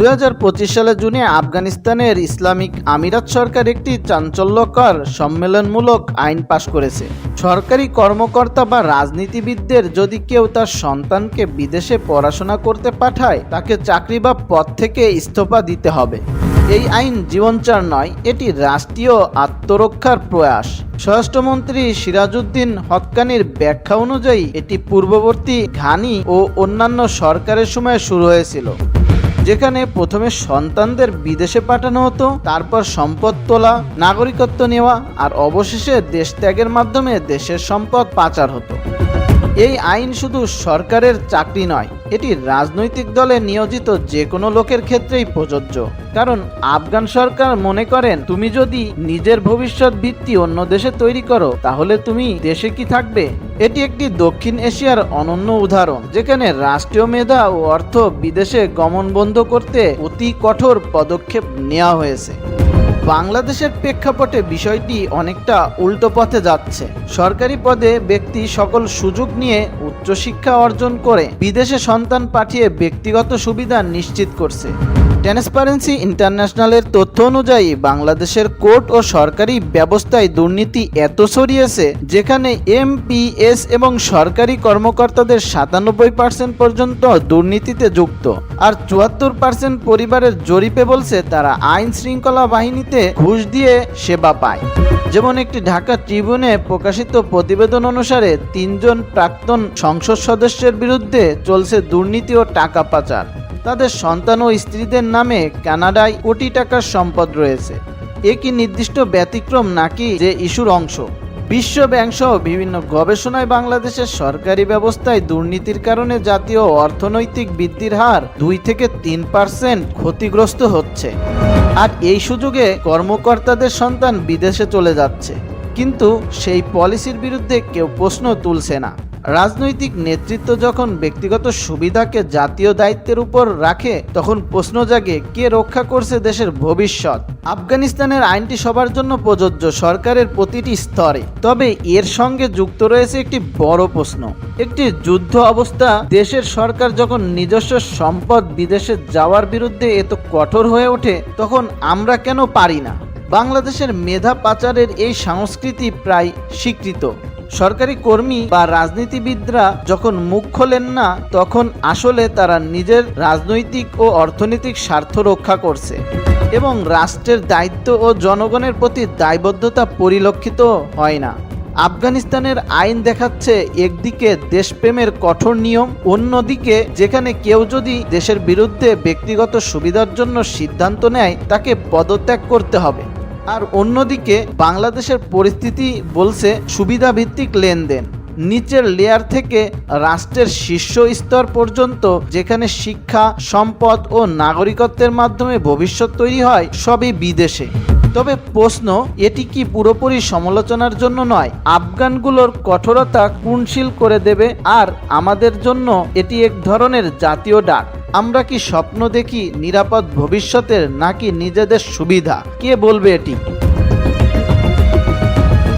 দু হাজার পঁচিশ সালে জুনে আফগানিস্তানের ইসলামিক আমিরাত সরকার একটি চাঞ্চল্যকর সম্মেলনমূলক আইন পাশ করেছে। সরকারি কর্মকর্তা বা রাজনীতিবিদদের যদি কেউ তার সন্তানকে বিদেশে পড়াশোনা করতে পাঠায়, তাকে চাকরি বা পদ থেকে ইস্তফা দিতে হবে। এই আইন জীবনচার নয়, এটি রাষ্ট্রীয় আত্মরক্ষার প্রয়াস। স্বরাষ্ট্রমন্ত্রী সিরাজউদ্দিন হক্কানির ব্যাখ্যা অনুযায়ী, এটি পূর্ববর্তী ঘানি ও অন্যান্য সরকারের সময় শুরু হয়েছিল। যেখানে প্রথমে সন্তানদের বিদেশে পাঠানো হতো, তারপর সম্পদ তোলা, নাগরিকত্ব নেওয়া, আর অবশেষে দেশ ত্যাগের মাধ্যমে দেশের সম্পদ পাচার হতো। এই আইন শুধু সরকারের চাকরি নয়, এটি রাজনৈতিক দলে নিয়োজিত যে কোনো লোকের ক্ষেত্রেই প্রযোজ্য। কারণ আফগান সরকার মনে করেন, তুমি যদি নিজের ভবিষ্যৎ ভিত্তি অন্য দেশে তৈরি করো, তাহলে তুমি দেশে কি থাকবে? এটি একটি দক্ষিণ এশিয়ার অনন্য উদাহরণ, যেখানে রাষ্ট্রীয় মেধা ও অর্থ বিদেশে গমন বন্ধ করতে অতি কঠোর পদক্ষেপ নেওয়া হয়েছে। বাংলাদেশের প্রেক্ষাপটে বিষয়টি অনেকটা উল্টো পথে যাচ্ছে। সরকারি পদে ব্যক্তি সকল সুযোগ নিয়ে উচ্চশিক্ষা অর্জন করে বিদেশে সন্তান পাঠিয়ে ব্যক্তিগত সুবিধা নিশ্চিত করছে। ট্রান্সপারেন্সি ইন্টারন্যাশনালের তথ্য অনুযায়ী বাংলাদেশের কোর্ট ও সরকারি ব্যবস্থায় দুর্নীতি এত ছড়িয়েছে যেখানে এমপিএস এবং সরকারি কর্মকর্তাদের সাতানব্বই পার্সেন্ট পর্যন্ত দুর্নীতিতে যুক্ত। আর চুয়াত্তর পার্সেন্ট পরিবারের জরিপে বলছে তারা আইন শৃঙ্খলা বাহিনীতে ঘুষ দিয়ে সেবা পায়। যেমন একটি ঢাকা ট্রিবিউনে প্রকাশিত প্রতিবেদন অনুসারে তিনজন প্রাক্তন সংসদ সদস্যের বিরুদ্ধে চলছে দুর্নীতি ও টাকা পাচার। তাদের সন্তান ও স্ত্রীদের নামে কানাডায় কোটি টাকার সম্পদ রয়েছে। এ কি নির্দিষ্ট ব্যতিক্রম নাকি যে ইস্যুর অংশ। বিশ্ব ব্যাংক সহ বিভিন্ন গবেষণায় বাংলাদেশের সরকারি ব্যবস্থায় দুর্নীতির কারণে জাতীয় অর্থনৈতিক বৃদ্ধির হার দুই থেকে তিন পার্সেন্ট ক্ষতিগ্রস্ত হচ্ছে। আর এই সুযোগে কর্মকর্তাদের সন্তান বিদেশে চলে যাচ্ছে। কিন্তু সেই পলিসির বিরুদ্ধে কেউ প্রশ্ন তুলছে না। রাজনৈতিক নেতৃত্ব যখন ব্যক্তিগত সুবিধাকে জাতীয় দায়িত্বের উপর রাখে, তখন প্রশ্ন জাগে, কে রক্ষা করছে দেশের ভবিষ্যৎ? আফগানিস্তানের আইনটি সবার জন্য প্রযোজ্য, সরকারের প্রতিটি স্তরে। তবে এর সঙ্গে যুক্ত রয়েছে একটি বড় প্রশ্ন। একটি যুদ্ধ অবস্থা, দেশের সরকার যখন নিজস্ব সম্পদ বিদেশে যাওয়ার বিরুদ্ধে এত কঠোর হয়ে ওঠে, তখন আমরা কেন পারি না? বাংলাদেশের মেধা পাচারের এই সংস্কৃতি প্রায় স্বীকৃত। সরকারি কর্মী বা রাজনীতিবিদরা যখন মুখ খোলেন না, তখন আসলে তারা নিজের রাজনৈতিক ও অর্থনৈতিক স্বার্থ রক্ষা করছে এবং রাষ্ট্রের দায়িত্ব ও জনগণের প্রতি দায়বদ্ধতা পরিলক্ষিত হয় না। আফগানিস্তানের আইন দেখাচ্ছে একদিকে দেশপ্রেমের কঠোর নিয়ম, অন্যদিকে যেখানে কেউ যদি দেশের বিরুদ্ধে ব্যক্তিগত সুবিধার জন্য সিদ্ধান্ত নেয়, তাকে পদত্যাগ করতে হবে। আর অন্যদিকে বাংলাদেশের পরিস্থিতি বলছে সুবিধা ভিত্তিক লেনদেন। নিচের লেয়ার থেকে রাষ্ট্রের শীর্ষ স্তর পর্যন্ত যেখানে শিক্ষা, সম্পদ ও নাগরিকত্বের মাধ্যমে ভবিষ্যৎ তৈরি হয়, সবই বিদেশে। তবে প্রশ্ন, এটি কি পুরোপুরি সমালোচনার জন্য নয়? আফগানগুলোর কঠোরতা কুণশীল করে দেবে আর আমাদের জন্য এটি এক ধরনের জাতীয় ডাক। আমরা কি স্বপ্ন দেখি নিরাপদ ভবিষ্যতের নাকি নিজেদের সুবিধা? কে বলবে এটি?